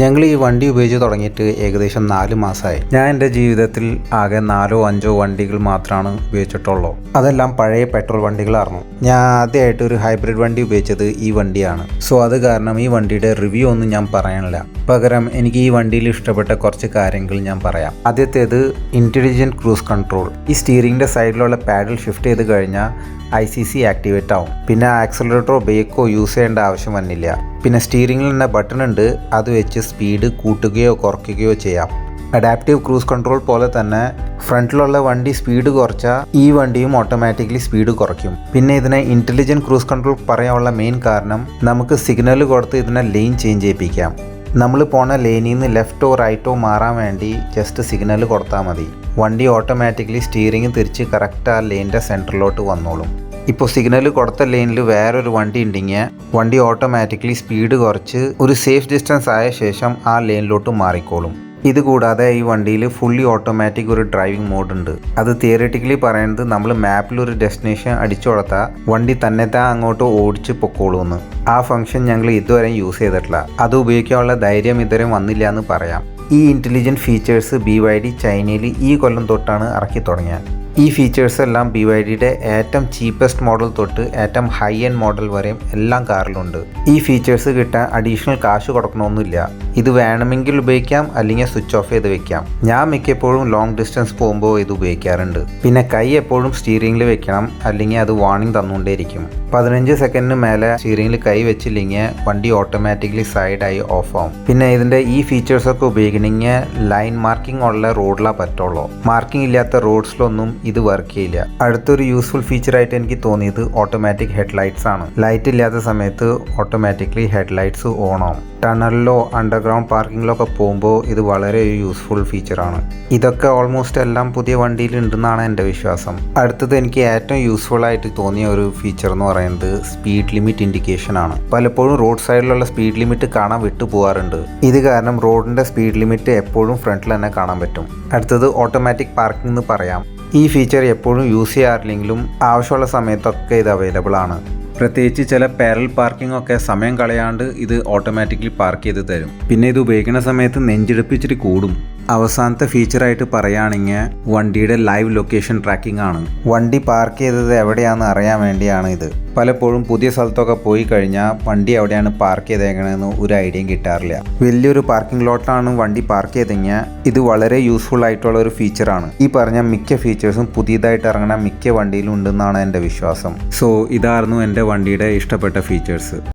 ഞങ്ങൾ ഈ വണ്ടി ഉപയോഗിച്ച് തുടങ്ങിയിട്ട് ഏകദേശം നാല് മാസമായി ഞാൻ എന്റെ ജീവിതത്തിൽ ആകെ നാലോ അഞ്ചോ വണ്ടികൾ മാത്രമാണ് ഉപയോഗിച്ചിട്ടുള്ളൂ. അതെല്ലാം പഴയ പെട്രോൾ വണ്ടികളായിരുന്നു. ഞാൻ ആദ്യമായിട്ട് ഒരു ഹൈബ്രിഡ് വണ്ടി ഉപയോഗിച്ചത് ഈ വണ്ടിയാണ്. സോ അത് കാരണം ഈ വണ്ടിയുടെ റിവ്യൂ ഒന്നും ഞാൻ പറയാനില്ല. പകരം എനിക്ക് ഈ വണ്ടിയിൽ ഇഷ്ടപ്പെട്ട കുറച്ച് കാര്യങ്ങൾ ഞാൻ പറയാം. ആദ്യത്തേത് ഇന്റലിജന്റ് ക്രൂസ് കൺട്രോൾ ഈ സ്റ്റീറിംഗിന്റെ സൈഡിലുള്ള പാഡിൽ ഷിഫ്റ്റ് ചെയ്ത് കഴിഞ്ഞാൽ ഐ സി സി ആക്ടിവേറ്റ് ആവും. പിന്നെ ആക്സലറേറ്ററോ ബ്രേക്കോ യൂസ് ചെയ്യേണ്ട ആവശ്യം വന്നില്ല. പിന്നെ സ്റ്റീറിംഗിൽ തന്നെ ബട്ടൺ ഉണ്ട്. അത് വെച്ച് സ്പീഡ് കൂട്ടുകയോ കുറയ്ക്കുകയോ ചെയ്യാം. അഡാപ്റ്റീവ് ക്രൂസ് കൺട്രോൾ പോലെ തന്നെ ഫ്രണ്ടിലുള്ള വണ്ടി സ്പീഡ് കുറച്ചാൽ ഈ വണ്ടിയും ഓട്ടോമാറ്റിക്കലി സ്പീഡ് കുറയ്ക്കും. പിന്നെ ഇതിനെ ഇന്റലിജന്റ് ക്രൂസ് കൺട്രോൾ പറയാനുള്ള മെയിൻ കാരണം നമുക്ക് സിഗ്നൽ കൊടുത്ത് ഇതിനെ ലെയിൻ ചേഞ്ച് ചെയ്യിപ്പിക്കാം. നമ്മൾ പോണ ലെയിനിൽ നിന്ന് ലെഫ്റ്റോ റൈറ്റോ മാറാൻ വേണ്ടി ജസ്റ്റ് സിഗ്നൽ കൊടുത്താൽ മതി. വണ്ടി ഓട്ടോമാറ്റിക്കലി സ്റ്റിയറിംഗ് തിരിച്ച് കറക്റ്റ് ആ ലെയിന്റെ സെന്ററിലോട്ട് വന്നോളും. ഇപ്പോൾ സിഗ്നൽ കൊടുത്ത ലൈനിൽ വേറൊരു വണ്ടി ഉണ്ടെങ്കിൽ വണ്ടി ഓട്ടോമാറ്റിക്കലി സ്പീഡ് കുറച്ച് ഒരു സേഫ് ഡിസ്റ്റൻസ് ആയ ശേഷം ആ ലൈനിലോട്ട് മാറിക്കോളും. ഇതുകൂടാതെ ഈ വണ്ടിയിൽ ഫുള്ളി ഓട്ടോമാറ്റിക് ഒരു ഡ്രൈവിംഗ് മോഡ് ഉണ്ട്. അത് തിയറിറ്റിക്കലി പറയുന്നത് നമ്മൾ മാപ്പിൽ ഒരു ഡെസ്റ്റിനേഷൻ അടിച്ചു കൊടുത്താൽ വണ്ടി തന്നെ താ അങ്ങോട്ട് ഓടിച്ച് പൊക്കോളൂന്ന്. ആ ഫംഗ്ഷൻ ഞങ്ങൾ ഇതുവരെ യൂസ് ചെയ്തിട്ടില്ല. അത് ഉപയോഗിക്കാനുള്ള ധൈര്യം ഇതുവരെ വന്നില്ല എന്ന് പറയാം. ഈ intelligent features B Y D ചൈനയിൽ ഈ കൊല്ലം തൊട്ടാണ് ഇറക്കി തുടങ്ങിയത്. ഈ ഫീച്ചേഴ്സ് എല്ലാം ബി വൈ ഡിയുടെ ഏറ്റവും ചീപ്പസ്റ്റ് മോഡൽ തൊട്ട് ഏറ്റവും ഹൈ എൻഡ് മോഡൽ വരെയും എല്ലാം കാറിലുണ്ട്. ഈ ഫീച്ചേഴ്സ് കിട്ടാൻ അഡീഷണൽ കാശ് കൊടുക്കണമൊന്നുമില്ല. ഇത് വേണമെങ്കിൽ ഉപയോഗിക്കാം അല്ലെങ്കിൽ സ്വിച്ച് ഓഫ് ചെയ്ത് വെക്കാം. ഞാൻ മിക്കപ്പോഴും ലോങ് ഡിസ്റ്റൻസ് പോകുമ്പോൾ ഇത് ഉപയോഗിക്കാറുണ്ട്. പിന്നെ കൈ എപ്പോഴും സ്റ്റീറിംഗിൽ വെക്കണം അല്ലെങ്കിൽ അത് വാർണിംഗ് തന്നുകൊണ്ടേയിരിക്കും. പതിനഞ്ച് സെക്കൻഡിന് മേലെ സ്റ്റീറിംഗിൽ കൈ വെച്ചില്ലെങ്കിൽ വണ്ടി ഓട്ടോമാറ്റിക്കലി സൈഡായി ഓഫ് ആവും. പിന്നെ ഇതിന്റെ ഈ ഫീച്ചേഴ്സൊക്കെ ഉപയോഗിക്കണമെങ്കിൽ ലൈൻ മാർക്കിംഗ് ഉള്ള റോഡിലാണ് പറ്റുള്ളൂ. മാർക്കിംഗ് ഇല്ലാത്ത റോഡ്സിലൊന്നും ഇത് വർക്ക് ചെയ്യില്ല. അടുത്തൊരു യൂസ്ഫുൾ ഫീച്ചറായിട്ട് എനിക്ക് തോന്നിയത് ഓട്ടോമാറ്റിക് ഹെഡ് ലൈറ്റ്സ് ആണ്. ലൈറ്റ് ഇല്ലാത്ത സമയത്ത് ഓട്ടോമാറ്റിക്കലി ഹെഡ്ലൈറ്റ്സ് ഓൺ ആവും. ടണലിലോ അണ്ടർഗ്രൗണ്ട് പാർക്കിങ്ങിലോ ഒക്കെ പോകുമ്പോൾ ഇത് വളരെ യൂസ്ഫുൾ ഫീച്ചറാണ് ഇതൊക്കെ ഓൾമോസ്റ്റ് എല്ലാം പുതിയ വണ്ടിയിൽ ഉണ്ടെന്നാണ് എന്റെ വിശ്വാസം. അടുത്തത് എനിക്ക് ഏറ്റവും യൂസ്ഫുൾ ആയിട്ട് തോന്നിയ ഒരു ഫീച്ചർ എന്ന് പറയുന്നത് സ്പീഡ് ലിമിറ്റ് ഇൻഡിക്കേഷൻ ആണ്. പലപ്പോഴും റോഡ് സൈഡിലുള്ള സ്പീഡ് ലിമിറ്റ് കാണാൻ വിട്ടു പോകാറുണ്ട്. ഇത് കാരണം റോഡിന്റെ സ്പീഡ് ലിമിറ്റ് എപ്പോഴും ഫ്രണ്ടിൽ തന്നെ കാണാൻ പറ്റും. അടുത്തത് ഓട്ടോമാറ്റിക് പാർക്കിംഗ് എന്ന് പറയാം. ഈ ഫീച്ചർ എപ്പോഴും യൂസ് ചെയ്യാറില്ലെങ്കിലും ആവശ്യമുള്ള സമയത്തൊക്കെ ഇത് അവൈലബിൾ ആണ്. പ്രത്യേകിച്ച് ചില പാരൽ പാർക്കിംഗ് ഒക്കെ സമയം കളയാണ്ട് ഇത് ഓട്ടോമാറ്റിക്കലി പാർക്ക് ചെയ്ത് തരും. പിന്നെ ഇത് ഉപയോഗിക്കുന്ന സമയത്ത് നെഞ്ചിടിപ്പിച്ചിട്ട് കൂടും. അവസാനത്തെ ഫീച്ചറായിട്ട് പറയുകയാണെങ്കിൽ വണ്ടിയുടെ ലൈവ് ലൊക്കേഷൻ ട്രാക്കിംഗ് ആണ്. വണ്ടി പാർക്ക് ചെയ്തത് എവിടെയാണെന്ന് അറിയാൻ വേണ്ടിയാണ് ഇത്. പലപ്പോഴും പുതിയ സ്ഥലത്തൊക്കെ പോയി കഴിഞ്ഞാൽ വണ്ടി എവിടെയാണ് പാർക്ക് ചെയ്തേക്കണമെന്ന് ഒരു ഐഡിയയും കിട്ടാറില്ല. വലിയൊരു പാർക്കിംഗ് ലോട്ടിലാണ് വണ്ടി പാർക്ക് ചെയ്തെങ്കിൽ ഇത് വളരെ യൂസ്ഫുൾ ആയിട്ടുള്ള ഒരു ഫീച്ചറാണ് ഈ പറഞ്ഞ മിക്ക ഫീച്ചേഴ്സും പുതിയതായിട്ട് ഇറങ്ങുന്ന മിക്ക വണ്ടിയിലും ഉണ്ടെന്നാണ് എന്റെ വിശ്വാസം. സോ ഇതായിരുന്നു എന്റെ വണ്ടിയുടെ ഇഷ്ടപ്പെട്ട ഫീച്ചേഴ്സ്